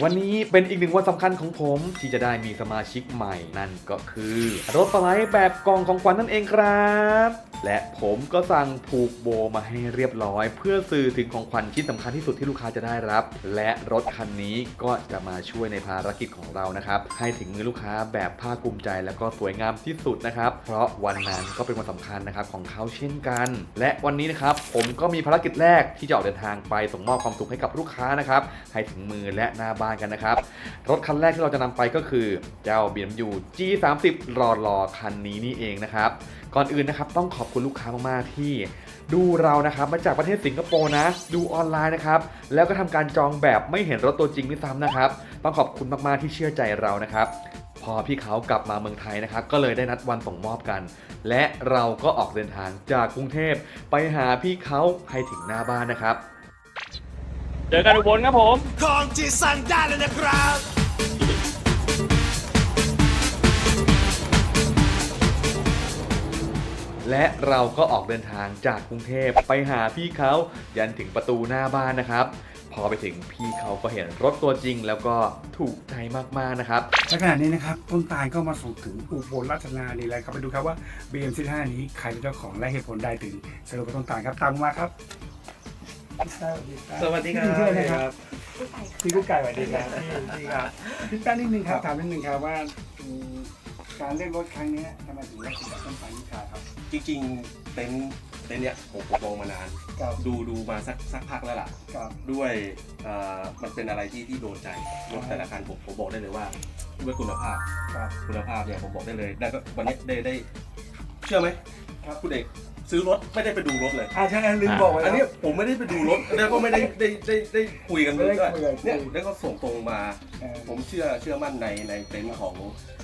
วันนี้เป็นอีกหนึ่งวันสำคัญของผมที่จะได้มีสมาชิกใหม่นั่นก็คือรถสไลด์แบบกล่องของขวัญนั่นเองครับ และผมก็สั่งผูกโบมาให้เรียบร้อย เพื่อสื่อถึงของขวัญชิ้นสำคัญที่สุดที่ลูกค้าจะได้รับ และรถคันนี้ก็จะมาช่วยในภารกิจของเรานะครับ ให้ถึงมือลูกค้าแบบภาคภูมิใจ และก็สวยงามที่สุดนะครับ เพราะวันนั้นก็เป็นวันสำคัญนะครับของเขาเช่นกัน และวันนี้นะครับผมก็มีภารกิจแรกที่จะออกเดินทางไปส่งมอบความสุขให้กับลูกค้านะครับให้ถึงมือและหน้าบ้านกันนะครับ รถคันแรกที่เราจะนำไปก็คือเจ้า BMW G30 รอรอคันนี้นี่เองนะครับ ก่อนอื่นนะครับต้องขอบคุณลูกค้ามากๆที่ดูเรานะครับมาจากประเทศสิงคโปร์นะ ดูออนไลน์นะครับ แล้วก็ทำการจองแบบไม่เห็นรถตัวจริงด้วยซ้ำนะครับ ต้องขอบคุณมากๆที่เชื่อใจเรานะครับพอพี่เขากลับมาเมืองไทยนะครับ ก็เลยได้นัดวันส่งมอบกัน และเราก็ออกเดินทางจากกรุงเทพไปหาพี่เขาให้ถึงหน้าบ้านนะครับ เจอกันอุบลครับผม ของที่สั่งได้เลยนะครับ และเราก็ออกเดินทางจากกรุงเทพไปหาพี่เขายันถึงประตูหน้าบ้านนะครับ พอไปถึงพี่เขาก็เห็นรถตัวจริงแล้วก็ถูกใจมากๆนะครับ และขณะนี้นะครับต้นตาลก็มาส่งถึงอุบลราชธานีแล้วครับไปดูครับว่า BM 1 5 นี้ใครเป็นเจ้าของและเหตุผลใดถึงสรุปกับต้นตาลครับตามมาครับ สวัสดีครับสวัสดีครับพี่ชื่ออะไรนะครับพี่กุ๊กไก่สวัสดีครับพี่ครับพี่แป๊บนิดนึงครับถามนิดนึงครับว่าอืมการเล่นรถครั้งเนี้ยทำไมถึงเลือกสินค้าต้นตาลนิคาครับ จริงๆเต็นท์เต็นท์เนี่ยผมผมมองมานานกับดูดูมาสักสักพักแล้วล่ะกับด้วยเอ่อมันเป็นอะไรที่ที่โดนใจรถแต่ละคันผมผมบอกได้เลยว่าด้วยคุณภาพกับคุณภาพเนี่ยผมบอกได้เลยได้ก็วันนี้ได้ได้เชื่อไหม ครับคุณเอกซื้อรถไม่ได้ไปดูรถเลย อ่าใช่ลืมบอกไว้อันแล้วนี้ผมไม่ได้ไปดูรถแล้วก็ไม่ได้ได้ได้ได้คุยกันด้วยไม่ได้คุยกันเนี่ยแล้วก็ส่งตรงมาเอ่อผมเชื่อเชื่อมั่นในในเต็นท์ของ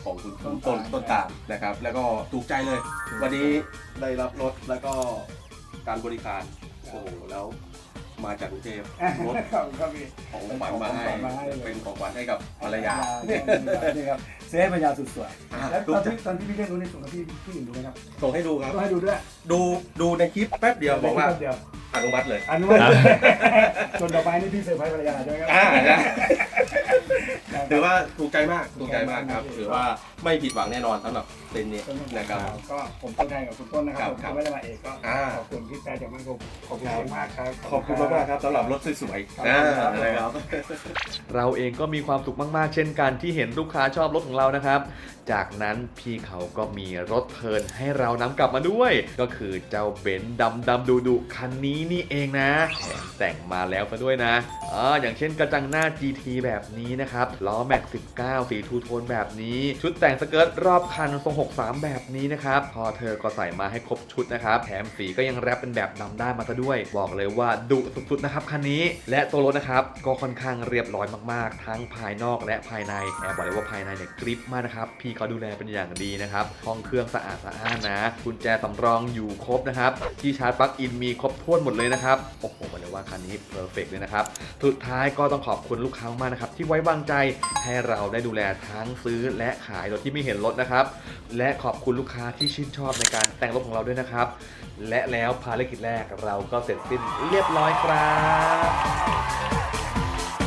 ของคุณต้ต้นนตาลต้นต้นตาลนะครับ แล้วก็ถูกใจเลย วันนี้ได้รับรถแล้วก็การบริการโอ้โหแล้ว มาจากกรุงเทพรถครับครับพี่ของขวัญมาให้ของขวัญมาให้เลยเป็นของขวัญให้กับภรรยาเนี่ยนี่ครับเซฟพยาสุดสวยอ่าแล้วตอนที่ตอนที่พี่เล่นรู้ในส่วนของพี่พี่อื่นดูไหมครับส่งให้ดูครับต้องให้ดูด้วย ดูดูในคลิปแป๊บเดียวบอกว่าเดียวอนุมัติเลยอันนู้นส่วนต่อไปนี่พี่เซอร์ไพรส์ภรรยาใช่ไหมครัอ่าได้ครับ ถือว่าถูกใจมากถูกใจมากครับถือว่าไม่ผิดหวังแน่นอนสำหรับเต็นท์นี้นะครับก็ผมต้นแทนกับคุณต้นนะครับผมครับไม่ได้มาเอกก็อ่าขอบคุณพี่แต่จากมันคงขอบคุณมากครับขอบคุณมากๆครับสำหรับรถสวยๆครับอ่านะครับเราเองก็มีความสุขมากๆ เช่นกันที่เห็นลูกค้าชอบรถของเรานะครับ จากนั้นพี่เขาก็มีรถเทินให้เรานำกลับมาด้วย ก็คือเจ้าเบนซ์ดำดำดูดูคันนี้นี่เองนะแถมแต่งมาแล้วซะด้วยนะอ่าอย่างเช่นกระจังหน้า GT แบบนี้นะครับล้อแม็ก 19 สีทูโทนแบบนี้ ชุดแต่งสเกิร์ตรอบคันทรง 63 แบบนี้นะครับพอเธอก็ใส่มาให้ครบชุดนะครับแถมสีก็ยังแรปเป็นแบบดำด้านมาซะด้วย บอกเลยว่าดุสุดๆนะครับคันนี้ และตัวรถนะครับก็ค่อนข้างเรียบร้อยมากๆ ทั้งภายนอกและภายในแอบบอกเลยว่าภายในเนี่ยกริปมากนะครับพี่เขาดูแลเป็นอย่างดีนะครับ ห้องเครื่องสะอาดสะอ้านนะกุญแจสำรองอยู่ครบนะครับ ที่ชาร์จปลั๊กอินมีครบถ้วนหมดเลยนะครับ โอ้โหบอกเลยว่าคันนี้เพอร์เฟกเลยนะครับ สุดท้ายก็ต้องขอบคุณลูกค้ามากนะครับ ที่ไว้วางใจให้เราได้ดูแลทั้งซื้อและขายโดยที่ไม่เห็นรถนะครับ และขอบคุณลูกค้าที่ชื่นชอบในการแต่งรถของเราด้วยนะครับ และแล้วภารกิจแรกเราก็เสร็จสิ้นเรียบร้อยครับ